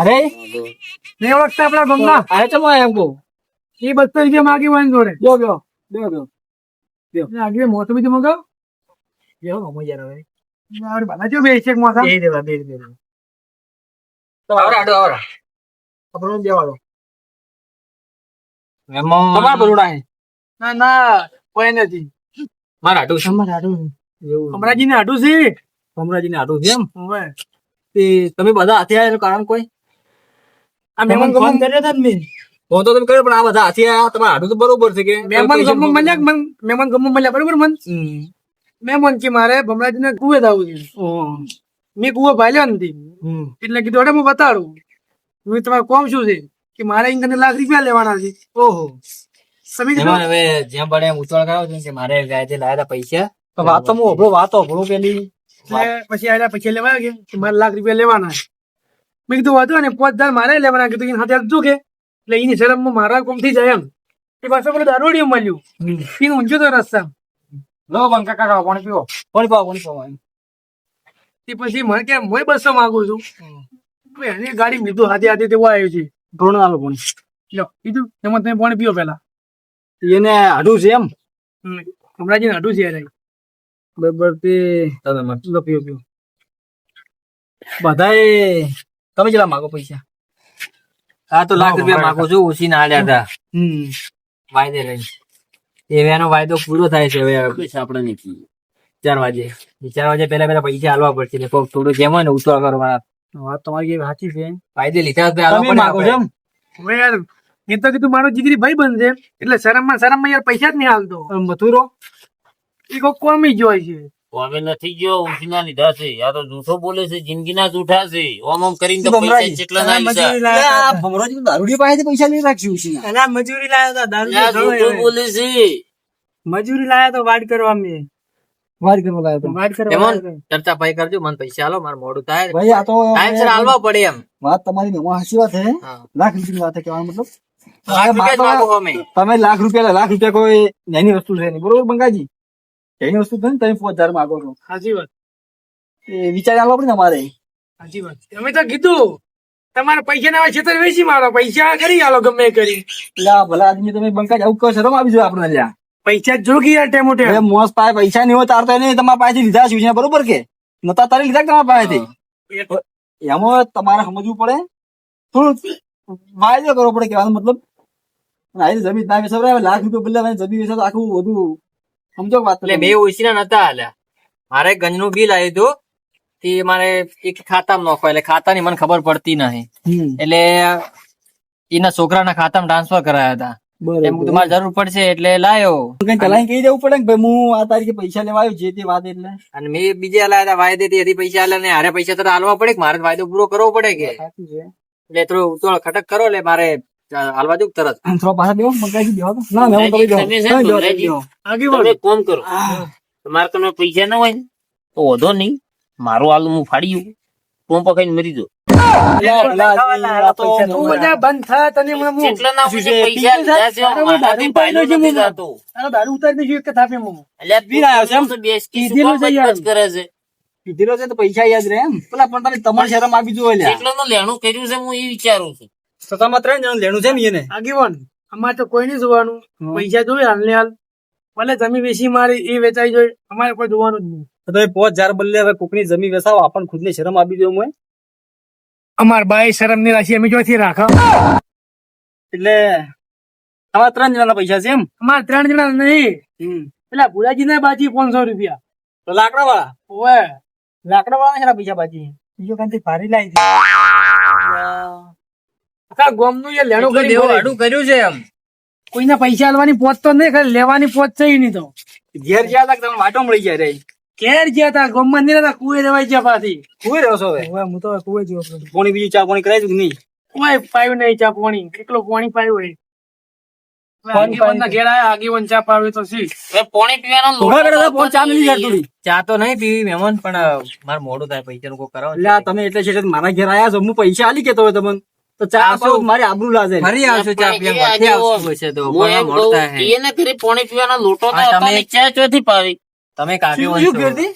અરે? બે વખત આપડા ગંગા અરે ચમો એમ કહું? એ બસો રૂપિયા માગી હોય જોડે. જો જો બ્યો જો આગળ મોટું બીજું મગાવ. બ્યો ગમો યાર હવે. યાર બધા જો બે છે એક મોટા બે દેવા બે દેવા તો આવરા આડો આવરા. આપણો દેવા એમાં તમાર બરોડા હે? ના ના કોઈ નથી. મારા છે. આડો અમરાજી ને આટું છે. કમરાજી ને આડો છે એમ? તે તમે બધા હાથે કારણ કોઈ? આ ફોન કર્યો હતા મેં. ફોન તો તમે કર્યો પણ આ બધા હાથે આયા તમારે આડું તો બરોબર છે કે. મહેમાન ગમન મળ્યા મન મહેમાન ગમન મળ્યા બરોબર મન? હમ. કે મારે ભમરાજી ને કુવે જવું છે. મેં કુવો ભાલ્યો નથી એટલે કીધું અરે હું બતાડું. હું તમારે કોમ શું છે? કે મારે અહીં કને લાખ રૂપિયા લેવાના છે. ઓહો. તમે હવે જેમ બને ઉતાવળ કરાવો કે મારે વ્યાજે લાયા હતા પૈસા. તો વાત તો હું હોભળો વાત હોભળો પેલી. પછી આયા પછી લેવા ગયા કે મારે લાખ રૂપિયા લેવાના છે. મેં કીધું વાંધો ને પાંચ હજાર મારે લેવાના. કીધું એના હાથે આપજો કે. એટલે એની શરમમાં મારા કોમ થઈ જાય એમ. એ પાછો પેલું દારૂડિયું મળ્યું. ઊંચો તો રસ્તા. લો બંકા કાકા પાણી પીવો. પાણી પાવો પાણી પાવો તે પછી મને કે હું બસો માંગુ છું. એની ગાડી મીધું હાથે હાથે તેવું આવ્યું છે. ધોરણ આલો પાણી. લો કીધું એમાં તમે પાણી પીઓ પેલા એને હાડું છે એમ? હમણાં હાડું છે યાર બરાબર તે પીવો પીવો બધાએ તમે કેટલા માગો પૈસા? હા તો લાખ રૂપિયા માંગુ છું ઓછી ના આલ્યા હતા. હમ. વાયદે લઈ એવાનો વાયદો પૂરો થાય છે હવે આપણે નથી ચાર વાગે. ચાર વાગે પહેલા પહેલા પૈસા હાલવા પડશે ને કોક થોડું જેમ હોય ને ઉતાવળ કરવાના વાત તમારી સાચી છે. વાયદે લીધા તમે માગો છો હવે યાર એ તો કીધું મારો જીગરી ભાઈ બનશે એટલે શરમમાં શરમમાં યાર પૈસા જ નહીં હાલતો. મથુરો? એ કોઈ કોમી જ હોય છે. અમે નથી ગયો ઉછીના લીધા છે યા તો જૂઠો બોલે છે જિંદગીના જૂઠા છે. ઓમ ઓમ કરીને તો પૈસા કેટલા ના લીધા. ભમરાજી તો દારૂડિયા પૈસા લઈ રાખ્યું ઉછીના. અને મજૂરી લાયા તો દારૂડી જૂઠો બોલે છે. મજૂરી લાયા તો વાડ કરવા મે. વાડ કરવા લાયો તો. વાડ કરવા એમાં ચર્ચા ભાઈ કરજો મને પૈસા આલો માર મોડું થાય. ભાઈ આ તો ટાઈમ સર હાલવા પડે એમ. વાત તમારી ને હાસી વાત હે. લાખ રૂપિયા વાત હે કહેવાનો મતલબ. તમે લાખ રૂપિયા લાખ રૂપિયા કોઈ નાની વસ્તુ છે નહીં. બરોબર બંગાજી? એની વસ્તુ ને તમે પાંચ માગો છો. સાચી વાત. એ વિચાર આલવો પડે ને અમારે. સાચી વાત. અમે તો કીધું તમારા પૈસા ના છેતર વેચી મારો. પૈસા કરી આલો ગમે કરી. લા ભલા આદમી તમે બંકાજ આવું કહો શરમ આવી જો આપણે લ્યા પૈસા જો કે યાર ટેમો ટેમ. મોસ પાસે પૈસા નહીં હોય તાર તો એને તમારા પાસેથી લીધા છે બરોબર કે? નતા તારી લીધા તમારા પાસેથી? એમાં તમારે સમજવું પડે. થોડું વાયદો કરવો પડે કહેવાનો મતલબ. અને આ જમીન ના વેચાવરાય, લાખ રૂપિયા બદલે જમીન વેચાવ આખું બધું સમજો વાત એટલે બે ઓછીના નતા આલ્યા. મારે ગંજનું બિલ આવ્યું હતું તે મારે એક ખાતામાં નાખવા એટલે ખાતાની મને ખબર પડતી નહીં. એટલે એના છોકરાના ખાતામાં ટ્રાન્સફર કરાયા હતા. એમ તમારે જરૂર પડશે એટલે લાયો. કઈ કહી દેવું પડે ભાઈ હું આ તારીખે પૈસા લેવા આવ્યો જે તે વાત એટલે? અને મેં બીજે લાયા હતા વાયદે એથી પૈસા આલ્યા ને હારે પૈસા તો હાલવા પડે કે મારે વાયદો પૂરો કરવો પડે કે? એટલે થોડું ઉતાવળ ખટક કરો એટલે મારે હાલવા દઉં તરત? થોડા પાછા દેવો મંગાઈ દેવો ના ના. તમે તમે કોમ કરો. તમારે તમે પૈસા ના હોય ને તો વધો નહીં. મારું આલુ હું ફાડી ગયું. કોમ મરી પૈસા યાદ રહે એમ. પેલા પણ તમારી શરમ આપી એટલે જેટલો લેણું કર્યું છે હું એ વિચારું છું. તો ત્રણ જણ લેણું છે ને એને? આગેવાન. અમારે તો કોઈ નહીં જોવાનું. પૈસા જોઈએ હાલ ને હાલ. ભલે જમીન વેચી મારી એ વેચાઈ જોઈ. અમારે કોઈ જોવાનું જ નહીં. તો પોચ હજાર બદલે હવે કોકની જમીન વેસાવો આપણને ખુદને શરમ આપી દો હું અમાર બાઈ શરમની રાશિ અમે ચોથી રાખો? એટલે તમારા ત્રણ જણાના પૈસા છે એમ? અમારે ત્રણ જણા નહીં. પેલા ભુરાજી ના બાજી પાંચસો રૂપિયા. તો લાકડા વાળા ઓવે લાકડા વાળા છે પૈસા બાજી? બીજો કાંઈ ભારી લાવી આખા ગોમનું લેણું કરી દેવું આડું કર્યું છે એમ. કોઈને પૈસા આલવાની પોત તો નહીં ખાલી લેવાની પોત છે નહીં તો. ઘેર ગયા તા તમે વાટો મળી જાય રે? ઘેર ગયા તા ગોમમાં નહીં હતા કુએ રહેવાય ગયા પાછી. કુએ રહ્યો છો હવે? હું તો કુએ જ પોણી બીજું ચા પોણી કરાવી કે નહીં? કોઈ પાયું નહીં ચા પાણી. કેટલો પોણી પાયું હોય. ચા પાવે તો નહીં. ચા તો. નહીં પીવી મહેમાન પણ મારે મોડું થાય પૈસા નું કોઈ કરાવો એટલે તમે એટલે છે મારા ઘેર આયા છો હું પૈસા આલી કેતો હોય તમને. તો ચા મારી આબરૂ લાજે ફરી આવશું ચા પીવા. તો? પાણી પીવાનો લોટો તો હતો ચા ચોથી પાવી તમે શું કીધું?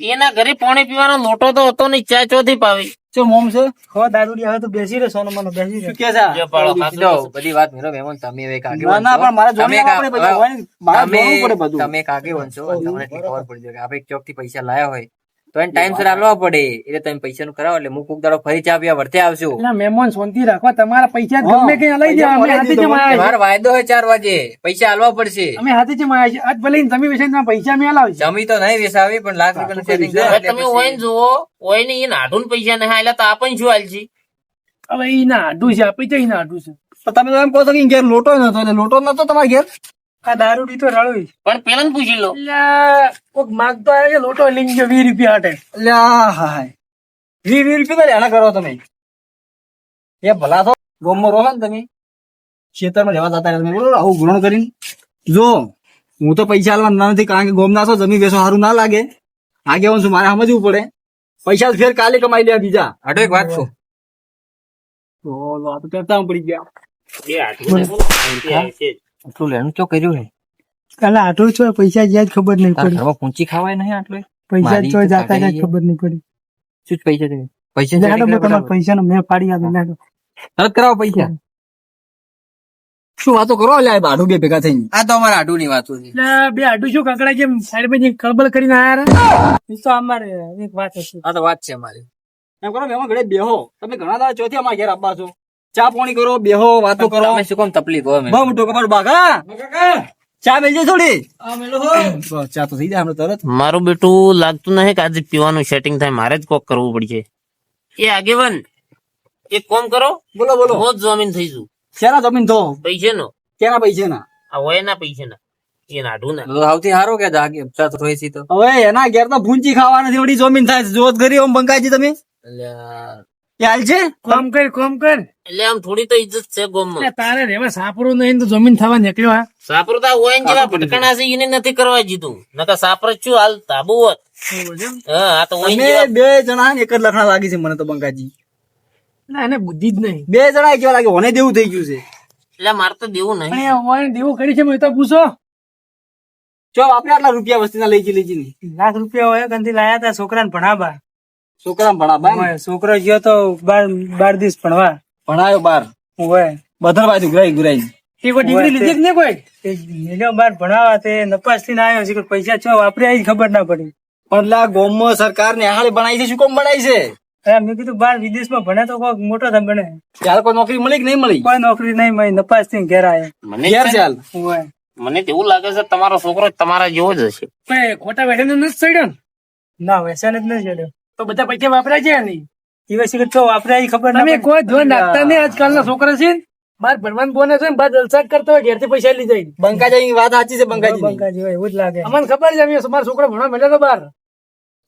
એના ઘરે પાણી પીવાનો લોટો તો હતો નહીં ચા ચોથી પાવી ચો મોમ છે હો દારૂડી હવે તો બેસી રહે સોનો મનો બેસી રહે. શું કે છે? જો પાડો ખાતો બધી વાત મેળો મહેમાન તમે હવે એક ના ના પણ મારે જોઈને તમે એક આપણે પછી હોય ને, મારે તમે પડે બધું. તમે એક છો તમને ખબર પડી જાય કે આપણે ચોકથી પૈસા લાયા હોય. તો એને ટાઈમસર આલવા પડે. એટલે તમે પૈસા નું કરાવો એટલે હું કોક દાડો ફરી ચા પીવા વર્તે આવશું એટલે મહેમાન શાંતિ રાખો. તમારા પૈસા ગમે કઈ લઈ જાવ અમે હાથે જ માયા મારો વાયદો હોય ચાર વાગે. પૈસા આલવા પડશે. અમે હાથે જ માયા છે. આજ ભલે તમે વિશે તમારા પૈસા મેં લાવજો જમી તો નહીં વેસાવી પણ લાખ હવે એટલે તમે હોય ને જુઓ હોય ને એ નાઢું પૈસા નહીં આલ્યા તો પણ શું આલજી હવે એ નાઢું છે. આપી છે ઈ ના છે. તમે તો એમ કહો છો કે ઘેર લોટો નતો એટલે લોટો નતો તમારા ઘેર? આ દારૂ પીતો રળવી પણ પેલા પૂછી લો. કોક માગતો આવે કે લોટો લઈ ગયો વીસ રૂપિયા હાટે. લ્યા હાય વી વી રૂપિયા તો લેણા કરો તમે. એ ભલા તો ગોમમાં રહો ને તમે. ખેતરમાં જવા જતા તમે. બોલો આવું ગ્રહણ કરીને. જો હું તો પૈસા આલવા નથી કારણ કે ગોમ ના છો જમીન વેસો સારું ના લાગે. આગેવાન છું મારે સમજવું પડે. પૈસા ફેર કાલે કમાઈ લે બીજા. હટો એક વાત છું તો કરતા પડી ગયા. ને. આટલું લેણું ચો કર્યું હે. કાલે આટલું છો પૈસા જ્યાં જ ખબર નહીં પડી. ઘરમાં પૂંચી ખાવાય નહીં આટલું? પૈસા મારી જાતા જ ખબર નહીં પડી. શું પૈસા છે પૈસા લેડો મેં તમારા પૈસા મેં પાડી આપી લેડો તરત કરાવો પૈસા. શું વાતો કરો? લે આડું ભાડું બે ભેગા થઈને. આ તો અમારા આડું ની વાતો છે. બે આડું શું કાકડા જેમ સાઈડમાં જે કળબળ કરીને આયા રે? તો અમારે એક વાત હતી આ તો વાત છે અમારી. એમ કરો મેમાં ઘડે બેહો. તમે ઘણા દાડા ચોથી અમારા ઘેર આપવા છો. ચા પાણી કરો બેહો વાતો કરો. તમે શું કામ તકલીફ હોય બહુ મોટો કપાળ બાઘા ચા મેલજે થોડી. ચા તો થઈ જાય હમણાં તરત. મારું બેટું લાગતું નહીં કે આજે પીવાનું સેટિંગ થાય. મારે જ કોક કરવું પડશે. એ આગેવાન એક કોમ કરો. બોલો બોલો. હું જ જમીન થઈશું. શેના જમીન તો પૈસે નો કેના પૈસા ના આ હોય ના પૈસે ના એ નાઢું ના આવતી હારો સારું કે જાગે? ચા તો સી તો. હવે એના ઘેર તો ભૂંચી ખાવા નથી વળી જમીન થાય છે. જોત કરી ઓમ બંકાજી તમે. એટલે હાલ છે? કોમ કર કોમ કર. એટલે આમ થોડી તો ઇજ્જત છે ગોમમાં. તારે રેવા સાપરું નહીં તો જમીન થવા નીકળ્યો હા? સાપરતા હોય ને જેવા ભટકણા છે એને નથી કરવા જીધું. નકર સાપર છું હાલ તાબુ હોત. હા તો હોય જેવા- બે જણા એક જ લખણા લાગી છે મને તો બંકાજી. ના એને બુદ્ધિ જ નહીં. બે જણા કેવા લાગે ઓને દેવું થઈ ગયું છે. એટલે મારે તો દેવું નહીં. એ દેવું કરી છે મેં તો પૂછો. જો આપણે આટલા રૂપિયા વસ્તીના લઈ જઈ લઈ લાખ રૂપિયા હોય કંથી લાયા તા છોકરાને ભણાવવા. છોકરા ભણાવા છોકરો ગયો તો બાર બાર દિવસ ભણવા. ભણાયો બાર. હોય બધા બાજુ ગુરાઈ ગુરાઈ કોઈ ડિગ્રી લીધી નહીં કોઈ? મેલ્યો બાર ભણાવા તે નપાસ થઈને આવ્યો છે પૈસા છો વાપરી આવી ખબર ના પડી. પણ લા ગોમ સરકાર ને હાલે ભણાય છે શું કોમ ભણાય છે? અરે મેં કીધું બાર વિદેશમાં ભણે તો કોઈ મોટો થાય ભણે ત્યારે કોઈ નોકરી મળી કે નહીં મળી? કોઈ નોકરી નહીં મળી નપાસથી ઘેર આવ્યો મને ઘેર ચાલ. હોય મને તો એવું લાગે છે તમારો છોકરો તમારા જેવો જ હશે. ખોટા વેઠે નથી ચડ્યો ને? ના વ્યસન જ નથી ચડ્યો. તો બધા પૈસા વાપરાય છે નહીં દિવસ કે તો એ ખબર તમે કોઈ ધ્યાન રાખતા નહીં આજકાલના છોકરા છે? ને, બહાર બોને છે ને બહાર જલસા કરતો હોય ઘેરથી પૈસા લઈ જાય. બંકાજી વાત સાચી છે બંકાજી બંકાજી હોય એવું જ લાગે. અમને ખબર છે અમે અમારા છોકરા ભણવા મળ્યો તો બહાર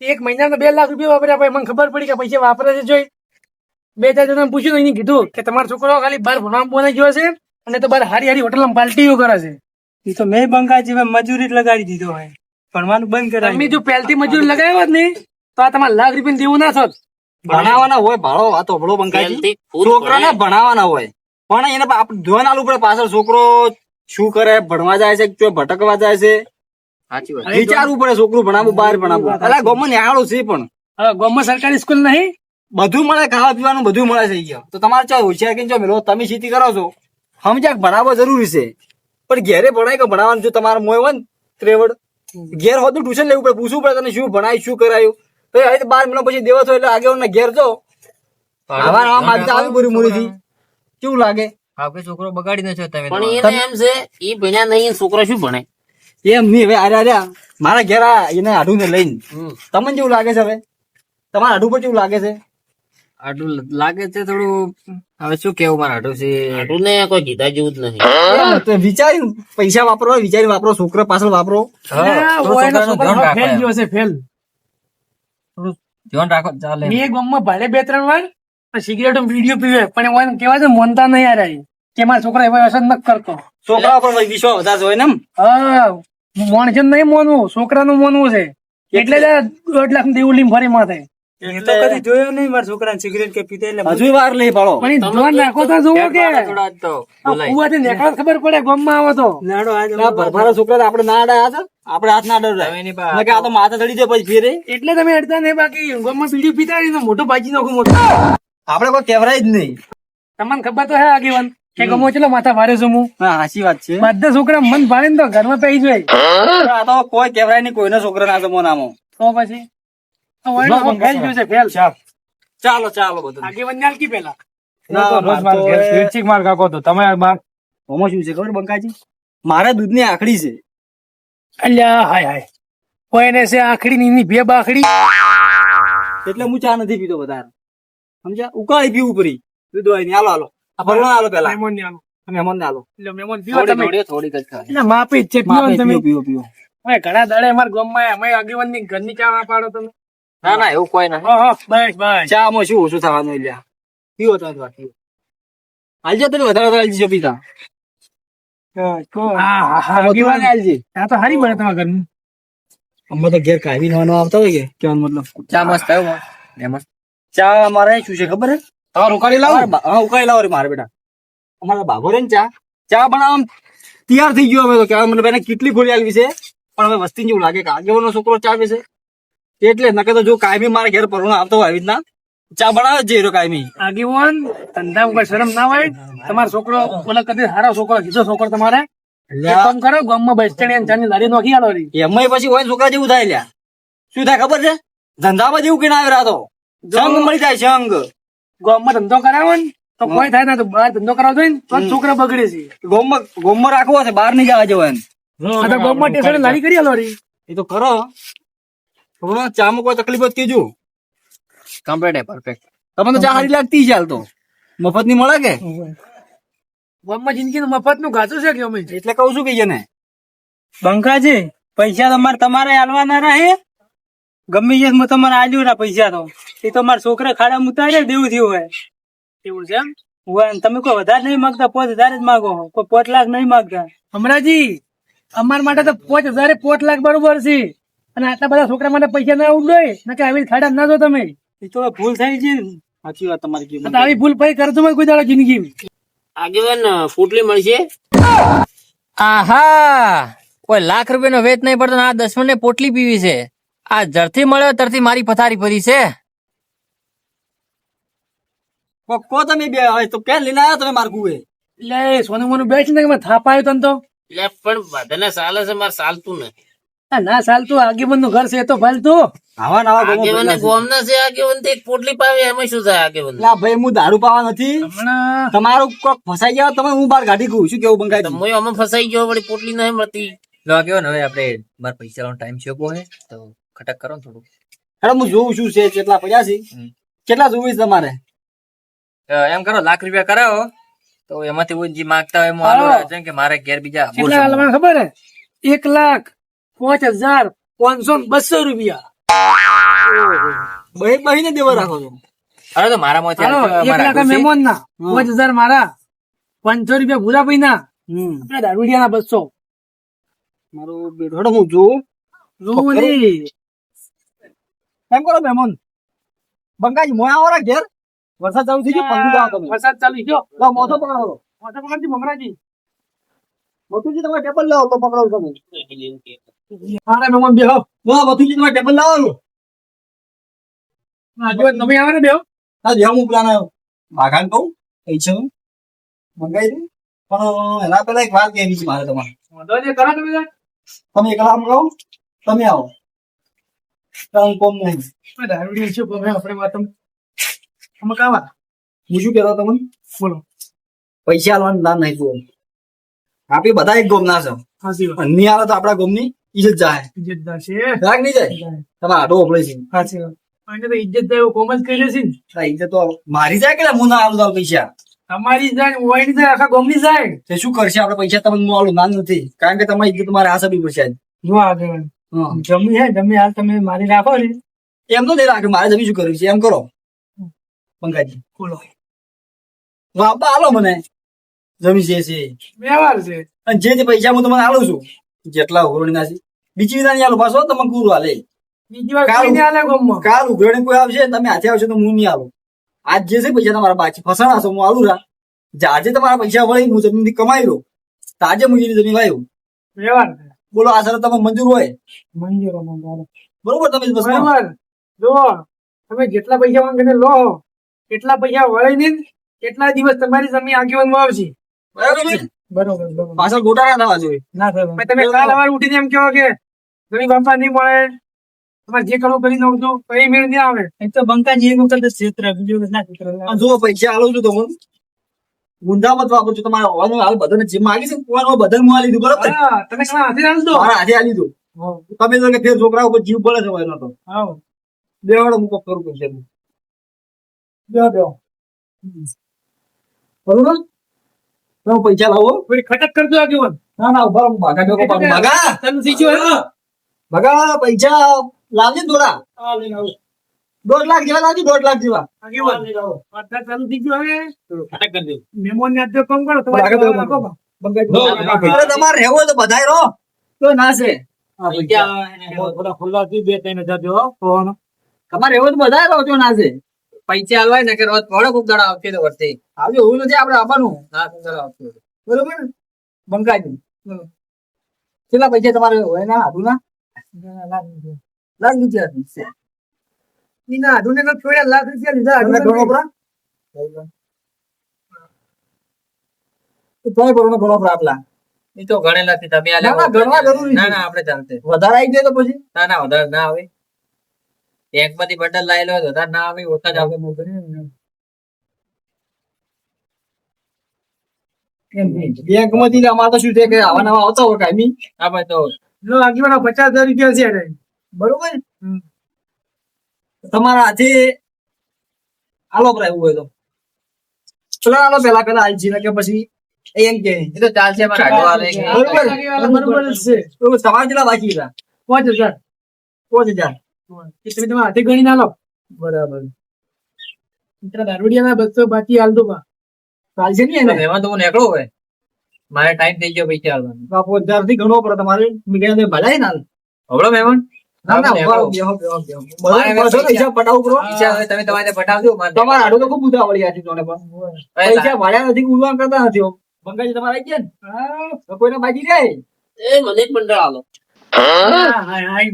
એક મહિનાના બે લાખ રૂપિયા વાપર્યા પછી મને ખબર પડી કે પૈસા વાપરે છે જોઈ. બે ચાર જણા પૂછ્યું એને કીધું કે તમારો છોકરો ખાલી બહાર ભણવા બોને ગયો છે અને તો બાર હારી હારી હોટલમાં પાર્ટીઓ કરે છે. એ તો મેં બંકાજી મજૂરી લગાડી દીધો હોય. ભણવાનું બંધ કરાવી તમે જો પહેલથી મજૂરી લગાવ્યો જ નહીં તો આ તમારે લાખ રૂપિયા દેવું ના થોત. ભણાવવાના હોય ભાડો વાતો ભળો બંકાજી છોકરાને ભણાવવાના હોય. પણ એને આપણે ધ્યાન આલવું પડે પાછળ. છોકરો શું કરે? ભણવા જાય છે કે ભટકવા જાય છે? વિચારવું પડે છોકરું ભણાવું બહાર ભણાવું. અલા ગોમાં નિહાળો છે પણ. હવે સરકારી સ્કૂલ નહીં? બધું મળે ખાવા પીવાનું બધું મળે છે અહીંયા. તો તમારે ચાલો હોશિયાર કરીને જો મેલો તમે ખેતી કરો છો. સમજ્યા ભણાવવા જરૂરી છે. પણ ઘેરે ભણાય કે ભણાવવાનું? જો તમારે મોય હોય ને ત્રેવડ. ઘેર હોતું ટ્યુશન લેવું પડે પૂછવું પડે તને શું ભણાય શું કરાયું? તો હવે બાર મહિના પછી દેવો છો એટલે આગળ ઘેર જો આવા નવા માગતા આવી પૂરી કેવું લાગે? આપણે છોકરો બગાડી નાખ્યો તમે પણ એને એમ છે એ ભણ્યા નહીં છોકરો શું ભણે? એમ નહીં હવે આર્યા આર્યા મારા ઘેર એને આઢું ને લઈને તમને કેવું લાગે છે હવે? તમારા આઢું પર કેવું લાગે છે? આટલું લાગે છે થોડું હવે શું કેવું મારે આટલું છે? આટલું ને કોઈ કીધા જેવું જ નહીં વિચારી પૈસા વાપરો વિચારી વાપરો છોકરા પાછળ વાપરો. ફેલ ગયો છે ફેલ. ધ્યાન રાખો ચાલે. એક ગામમાં ભલે બે ત્રણ વાર સિગરેટ વીડિયો પીવે પણ એમાં કેવા છે મોનતા નહીં યાર મારા છોકરા એવા વ્યસન નથી કરતો. છોકરા પર વિશ્વાસ વધારે હોય ને હા મોણ છે નહીં મોનવું છોકરાનું મોનવું છે. એટલે જ દોઢ લાખ દેવું લીમ ફરી માથે. એ તો કદી જોયો નહીં મારા છોકરાને સિગરેટ કે પીતા એટલે હજુ વાર લઈ પાડો. પણ ધોન નાખો તો જોવો કે. થોડા તો આ કૂવાથી નીકળો તો ખબર પડે ગામમાં આવો તો. લાડો આ ભરભારા છોકરા આપણે ના અડાયા આપણે હાથ ના નકે આ તો માથા ચડી જાય પછી ફેરે. એટલે તમે અડતા નહીં બાકી ગામમાં પીડી પીતા હોય તો મોટો ભાજી નાખો મોટો. આપણે કોઈ કહેવરાય જ નહીં. તમને ખબર તો હે આગેવાન કે ગમો ચલો માથા ભારે છું હું. હા વાત છે. બધા છોકરા મન ભાડે ને તો ઘરમાં પહી જાય. આ તો કોઈ કહેવરાય નહીં કોઈના છોકરા ના જમો નામો તો પછી? ચાલો. ચાલો બધું. આગેવાન ને પેલા. મારે તો એ- સ્વીટ માર કાકો તો તમે શું છે ખબર બંકાજી? મારે દૂધની આખડી છે. અલ્યા હાય હાય. કોઈને છે આખડી ની બે બાખડી? એટલે હું ચા નથી પીતો વધારે. સમજ્યા? ઉકાળી પીવું પડી દૂધ વાળી હાલો હાલો. આ હાલો પેલા. મહેમાન ને આલો મહેમાન ને હાલો. એટલે મહેમાન પીવો તમે. થોડી થોડીક જ એટલે માપી છે પીવો તમે. પીવો પીવો ઘણા દાડે અમારા ગામમાં અમે આગેવાનની ઘરની ચા ના પાડો તમે. ના ના એવું કોઈ બસ બસ ચા માં શું ઓછું થવાનું એટલે પીવો તો પીવો. હાલજો તને વધારે વધારે હાલજો પીતા આ તો ઘેર કાઢી નવાનો આવતા હોય કે? કેવાનો મતલબ? ચા મસ્ત આવ્યો ચા અમારે શું છે ખબર હે? તમારે ઉકાળી લાવો. હા ઉકાળી લાવો રે મારે બેટા. અમારા બાબો રે ને ચા. ચા બનાવવા તૈયાર થઈ ગયો હવે તો. કહેવાય મતલબ એને કેટલી ખોલી આવી છે? પણ હવે વસ્તી જેવું લાગે કે આગેવાનો છોકરો ચા પીશે એટલે નકે તો જો કાયમી મારા ઘેર પરણો આવતો આવી રીતના ચા બનાવે જ જઈ કાયમી. આગેવાન ધંધા ઉપર શરમ ના હોય તમારો છોકરો ઓલા કદી સારો છોકરો કીધો છોકરો તમારે કામ કરો ગામમાં બસ સ્ટેન્ડ ચાની લારી નોખી આલો રી. એમાંય પછી હોય છોકરા જેવું થાય લ્યા. શું થાય ખબર છે? ધંધામાં જેવું કે ના આવે રાતો સંગ મળી જાય સંગ ગામમાં ધંધો કરાવો ને તો કોઈ થાય ના તો બહાર ધંધો કરાવતો ને તો છોકરા બગડે છે. ગોમમાં ગોમમાં રાખવો છે બહાર નહીં જવા જવાનું તો ગામમાં ટેસ્ટ લારી કરી આલો રી. એ તો કરો. હવે ચામાં કોઈ તકલીફ જ કેજો કમ્પ્લીટ પરફેક્ટ તમને તો ચા સારી લાગતી છે હાલ તો. મફતની મળે કે? ગામમાં જિંદગી મફતનું ગાતું છે કે અમે? એટલે કઉ છું કે એને. બંકાજી પૈસા તમારે તમારે હાલવાના રહે. ગમે તે તમારે આજુ ના પૈસા તો. એ તો મારા છોકરા ખાડા ઉતારે દેવું થયું હોય. એવું છે એમ? તમે કોઈ વધારે નહીં માંગતા પોચ હજાર જ માગો. કોઈ પોચ લાખ નહીં માંગતા. હમણાંજી અમારા માટે તો પોચ હજાર પોચ લાખ બરોબર છે. અને આટલા બધા છોકરા માટે પૈસા ના ઉડોય નકે આવી ખાડા ના દો તમે. એ તો ભૂલ થઈ છે સાચી વાત તમારી આવી ભૂલ પછી કરજો હોય કોઈ દાડા જિંદગી આગેવાન ફૂટલી મળશે. આહા! કોઈ લાખ રૂપિયાનો વેચ નહીં પડતો ને આ દસમણ ને પોટલી પીવી છે. આ જરથી મળ્યો તરથી મારી પથારી ભરી છે. કો કો તમે બે હવે તો ક્યાં લઈને આવ્યા તમે મારકું એ એટલે સોનું મોનું બેઠ ને કે થાપ આવ્યો તને તો. એટલે પણ બધાને સાલે છે મારે ચાલતું નથી. ના ચાલતું આગેવનનું ઘર છે એ તો ફાલતું. આવા નવા આગેવન ગોમ ના છે આગેવન તો પોટલી પાવે એમાં શું થાય આગેવન એટલે ભાઈ હું દારૂ પાવા નથી. તમારું કોક ફસાઈ ગયા તમે હું બહાર ગાડી કહું? શું કેવું બંગાઈ તમે અમે ફસાઈ ગયો વળી પોટલી નહીં મળતી. લો આગેવન હવે આપણે મારે પૈસા લાવવાનો ટાઈમ છે કોને તો ખટક કરો ને થોડું અરે હું જોઉં છું છે કેટલા પડ્યા છે. કેટલા જોવું છે તમારે? એમ કરો લાખ રૂપિયા કરાવો. તો એમાંથી જે માંગતા હોય એમ આલો કે મારે ઘેર બીજા કેટલા ખબર હે? એક લાખ. પાંચ હજાર પાંચસો બસો રૂપિયા. બહી બહીને દેવા રાખો છો અરે તો મારા હાલો એક લાખ મહેમાન ના પાંચ હજાર મારા. પાંચસો રૂપિયા ભૂરા ભાઈ ના હમ. દારૂડિયા ના બસો. મારો બેટો હું જોઉં નહીં એમ કરો મહેમાન. બંકાજી મોયા આવો ઘેર. વરસાદ ચાલુ થઈ ગયો વરસાદ ચાલુ ગયો લાવો, મોઢો પકડો મોટા પકડજી મમરાજી. મથુજી તમે ટેબલ લાવો તો પકડો તમે. મથુજી તમે ટેબલ લાવો તમે આવે ને બે હા જેમ હું પ્લાન આવ્યો માઘાન કહું કઈ છે? મંગાઈ દે. પણ એના પેલા એક વાત કહેવી છે મારે તમારે. વાંધો નહીં, કરો તમે એકલા મંગાવો તમે આવો. ત્રણ કોમ નહીં. છે પણ આપણે વાત તમે કાવા હું શું કહેતો તમને? બોલો. પૈસા આલવાનું દાન નહીં જોવું આપી બધા એક ગોમ ના છો. અન્ય આવે તો આપડા ગોમની ઇજ્જત જાય ઇજ્જતદાર છે. રાગ નહીં જાય? તમારે આટો ઓપડે છે. સાચી વાત. તો ઇજ્જત જાય કોમ જ કરી છે ઇજ્જત તો મારી જાય કે હું ના આલું પૈસા? તમારી જાય ઓયની જાય આખા ગોમની જાય. તે શું કરશે? આપડે પૈસા તમને હું આલું ના નથી. કારણ કે તમારી ઇજ્જત મારે આ સબી પડશે જો આગળ. જમી હે જમી હાલ તમે મારી રાખો ને. એમ તો નહીં રાખ્યું મારે જમી શું કર્યું છે? એમ કરો. પંકાજી બોલો. વાપા આલો મને. જમી છે છે વ્યવહાર છે. અને જે તે પૈસા હું તમને આલું છું જેટલા ઓરણી ના છે. બીજી વિધાની આલો પાછો તમે ગુરુ હાલે. બીજી વાર કાલ- આલે ગામમાં. કાલ ઉઘરાણી કોઈ આવશે તમે હાથે આવશે તો હું નહીં આવું આજ જે છે પૈસા તમારા બાકી ફસાણા છો હું આલું રા. આજે તમારા પૈસા વળી હું જમીન કમાઈ લઉં. તો આજે હું જેની જમીન વાયું. વ્યવહાર બોલો આ સર તમે મંજૂર હોય? મંજૂર બરાબર. બરોબર તમે બસ જો તમે જેટલા પૈસા માંગીને લો એટલા પૈસા વળી ને કેટલા દિવસ તમારી જમીન આગેવાનમાં આવશે? બરાબર પાછળ ગોટા ના થવા જોઈએ. ના થાય તમે કાલ સવારે ઉઠીને એમ કહો કે જમીન બાપા નહીં મળે. તમારે જે કરવું કરી દઉં છું. તો મેળ નહીં આવે. એ તો બંકાજી એક વખત ક્ષેત્ર બીજું ના ક્ષેત્ર. જો પૈસા આલું છું તો હું ગુંદામત વાપરું છું. તમારા હોવાનું હાલ બધાને જે માગી છે કુવાનું બધાને હું આલી દીધું બરાબર? તમે હાથે હાલ દો મારા હાથે આલી દીધું તમે તો કે ફેર છોકરા ઉપર જીવ પડે છે એનો તો. બેવાડો મુકો કરું પૈસા દો દો બરોબર? તમે પૈસા લાવો. ખટક કરજો આગેવાન ના ના ઊભા હું ભાગા પાડું. ભાગા. ગયું હવે? ભગા પૈસા લાવજે થોડા. દોઢ લાખ જેવા લાવજો દોઢ લાખ જેવા. તમારે રહેવું તો બધાય રહો. તો ના છે. તમારે રહેવો તો બધાય રહો તો ના છે. પૈસા આલવાય ને કે રોજ થોડો ખૂબ દડા આવતી તો વર્ષે આવજો એવું નથી આપણે આવવાનું. ના ખૂબ દડા આવતી બરોબર? ને બંકાજી કેટલા પૈસા તમારે હોય ના હાથું ના લાખ રૂપિયા ના આધુને તો છોડ્યા લાખ રૂપિયા લીધા. આધુને ઘણો પરા તોય ઘણો ઘણો પરા આપલા. ઈ તો ગણેલા તમે ના, ના, ગણવા જરૂરી ના ના આપણે ચાલતે વધારે આવી જાય તો પછી. ના ના વધારે ના આવે. બેંકમાંથી બંડલ લાયેલો હોય તો વધારે ના આવે ઓછા જ આવે બેંકમાંથી અમારે તો શું છે કે આવા નવા આવતા હોય કાયમી? હા ભાઈ તો લો આગેવાના પચાસ હજાર રૂપિયા છે. બરોબર? તમારા હાથે આલો પરા એવું હોય તો. ચલો આલો પેલા પેલા આવી ને કે પછી એમ કે. એ તો ચાલશે બરોબર. બરોબર છે. તો તમારા કેટલા બાકી હતા પાંચ હજાર. પાંચ હજાર. તમે તમારા હાથે ગણી ના લો. બરાબર. મિત્ર દારૂડિયાના બસો બાકી હાલ દો ચાલશે નહીં તો એને એમાં તો હું નીકળો હોય મારે ટાઈમ થઈ ગયો પૈસા આલવાનો આ પાંચ હજારથી ઘણો પડે તમારે મીડિયા ભલાય ના. હવડો મહેમાન.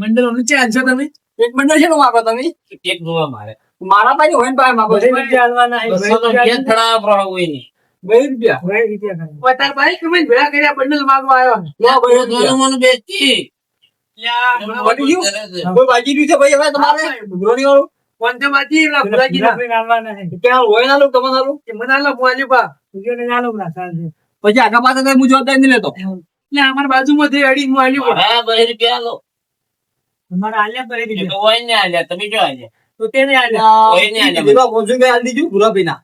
મંડળ ના હવે તમે? પૈસા પૈસા એક બંડલ છે માગો તમે? એક જોવા મારે. મારા પાસે હોય ને પાસે માગો. બે રૂપિયા હાલવાના, બસો તો રૂપિયા થડા પ્રવાહ હોય નહીં. બે રૂપિયા? બે રૂપિયા ખાલી. તાર ભાઈ તમે ભેળા કર્યા બંડલ માંગવા આવ્યો. ને. બે ભાઈ? કે મને બા. ચાલશે. પછી આગા થાય હું જવાબદારી નહીં લેતો. એટલે અમારા બાજુમાં અડી હું હા બે રૂપિયા કરી એ તો ને આલ્યા તમે જો આલ્યા? તો તેને આલ્યા. આલી દીધું. લ્યા.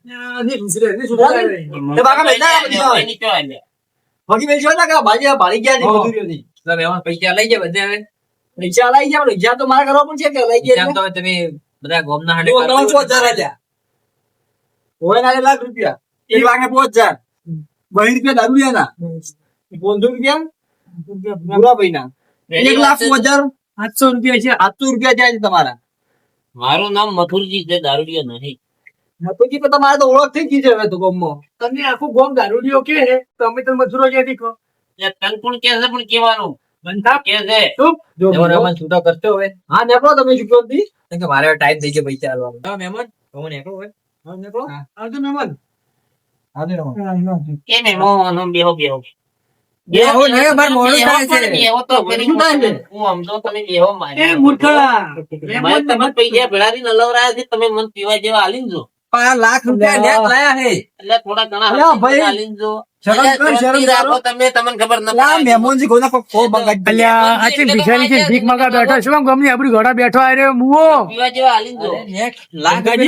તે બાકા. આલ્યા, આલ્યા. બાકી કે છે પૈસા લઈ બધે હવે? લઈ ગયા તો મારે કરવા પડશે કે લઈ ગયા તો હવે તમે બધા ગોમના હાડે હજાર આલ્યા. ના લાખ રૂપિયા. એક લાખ પોચ હજાર. બહી રૂપિયા દારૂડિયાના પાંચસો રૂપિયા ભૂરાભાઈના એક લાખ હજાર. સાતસો રૂપિયા છે સાતસો રૂપિયા જાય છે તમારા. મારું નામ મથુરજી છે દારૂડિયા નહીં. મથુરજી તો તમારે તો ઓળખ થઈ ગઈ છે હવે તો ગામમાં. તમને આખું ગોમ દારૂડિયો કે છે? તમે તો મથુરો ક્યાંથી કહો? તન પણ કે છે પણ કેવાનું બંધા કે છે. જો મહેમાન છૂટા કરતો હોય હા નેકળો તમે નથી કેમ કે મારે ટાઈમ થઈ ગયો પૈસા આલવાનો. હા મહેમાન. હું નેકળો હવે. હા નેકળો. મહેમાન હા. ને મહેમાન. હા, છે. કે મહેમાન? બેહો બેહો. બેહો ને, મારે મોડું થાય છે. બેહો તો છે? હું સમજો તમે બેહો મારી એ મૂર્ખડા મારે તમે પૈસા ભેળારી નલવરાયા છે તમે મને પીવા જેવા આલીને જો. પણ આ લાખ રૂપિયા નેટ લાયા હે. એટલે થોડા ઘણા ભાઈ. આલીને જો. કર, કરો.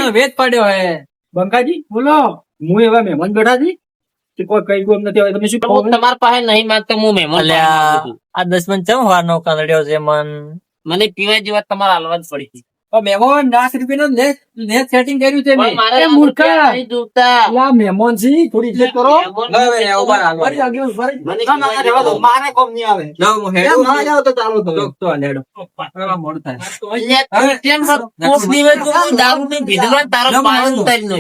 ન બંકાજી બોલો. હું એવા મહેમાન બેઠા છે. કોઈ કઈ ગોમ નથી હવે તમે શું કહો હું પાસે નહીં માંગતો હું મહેમાન પાસે માંગુ છું. ચમ વાર નો છે મન મને પીવા જેવા તમારા હાલવા જ પડી પણ મહેમાન લાખ રૂપિયાનું નેટ નેટ સેટિંગ કર્યું છે પણ મેં મારે એ મૂર્ખા. રૂપિયા નહીં જોતા. અલા, મહેમાન છે થોડી ઇજ્જત કરો ના, મને ના, ના. મારે કોમ નહીં આવે ના, હું એમ હેડું. ના જાઓ તો ચાલો તો લેડો. હવે થાય. કેમ દારૂ ના, ના. આ હું તારો પાવ અલા, ભાઈ તું ધપી જા ધપી જા તારે ને.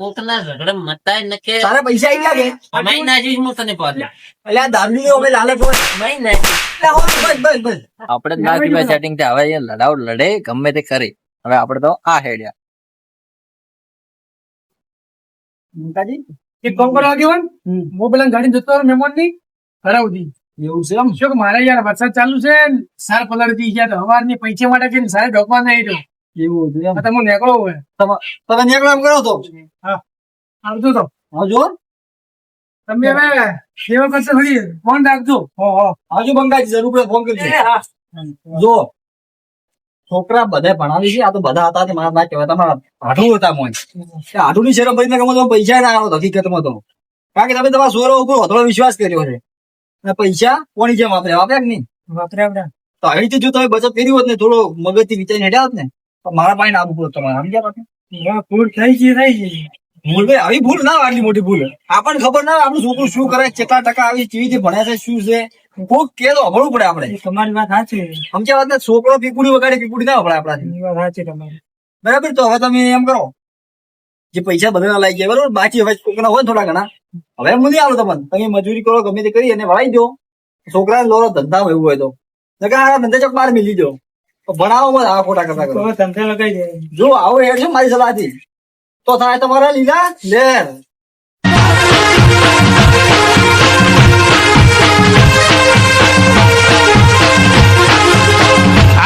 કોકના ઝઘડે મતાય ન કે. તારે પૈસા આઈ ગયા કે અમાઈ નાખીશ હું તને પાછું. એટલે આ દારૂની અમે લાલચ હોય. અમાઈ નાખીશ. એટલે હવે બસ બસ બસ. આપણે જ લાખ રૂપિયા સેટિંગ હવે લડાવ લડે ગમે તે કરે. હવે આપડે તો આ હેડ્યા. મુકાજી? એક કામ કરો આગેવાન. મોબાઈલ ગાડી જતો મહેમાનની કરાવતી એવું છે એમ? શું કે મારે યાર વરસાદ ચાલુ છે સાર પલળતી ગયા તો હવારની પૈસા માટે છે સારે ઢોકવા નહીં તો એવું હતું તમે નીકળો હોય તમે નીકળો એમ કરો તો. આવજો તો. આવજો તમે હવે સેવા કરશે ફરી ફોન રાખજો. હો હો. આવજો બંગાજી જરૂર પડે ફોન કરજો. હા. જો છોકરા બધા ભણાવી છે આ તો બધા હતા મારા ના કહેવાય તમારા આઠું હતા મોય. આઠું ની શેરો ગમે પૈસા ના આવ્યો હકીકતમાં તો. કારણ કે તમે તમારા સોરો ઉપર વધો વિશ્વાસ કર્યો છે. પૈસા કોની જેમ વાપરે? વાપર્યા કે નહીં? વાપરે આપણે તો આવી રીતે જો તમે બચત કરી હોત ને થોડો મગજથી વિચારીને હેડ્યા હોત ને તો મારા પાસે આવું પડત તમારે. સમજ્યા પાછું ભૂલ થઈ ગઈ થઈ ગઈ. ભૂલ ભાઈ આવી ભૂલ ના આટલી મોટી ભૂલ. આપણને ખબર ના આપણું છોકરું શું કરે કેટલા ટકા આવી કેવી રીતે ભણ્યા છે શું છે? કોક કે તો અભળવું પડે આપણે. તમારી વાત સાચી. સમજ્યા વાત ને છોકરો પીપુડી વગાડે પીપુડી ના વપરાય આપણાથી. વાત સાચી તમારી. બરાબર? તો હવે તમે એમ કરો. જે પૈસા બધાના લઈ ગયા બરોબર? બાકી હવે છોકરા હોય થોડા ઘણા. હવે હું નહીં આવો તમને. તમે મજૂરી કરો ગમે તે કરી અને વળાઈ દો. છોકરા લોરો ધંધા એવું હોય તો. ધંધા ચોક બહાર મિલી દો. ભણાવો મત આવા ખોટા કરતા કરો ધંધા લગાઈ દે. જો આવો હેડ છે મારી સલાહથી. તો થાય તમારા લીધા? લેર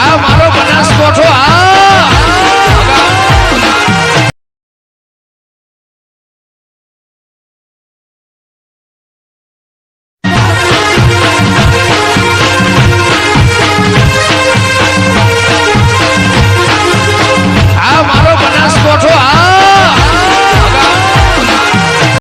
આ મારો બનાસકોઠો આ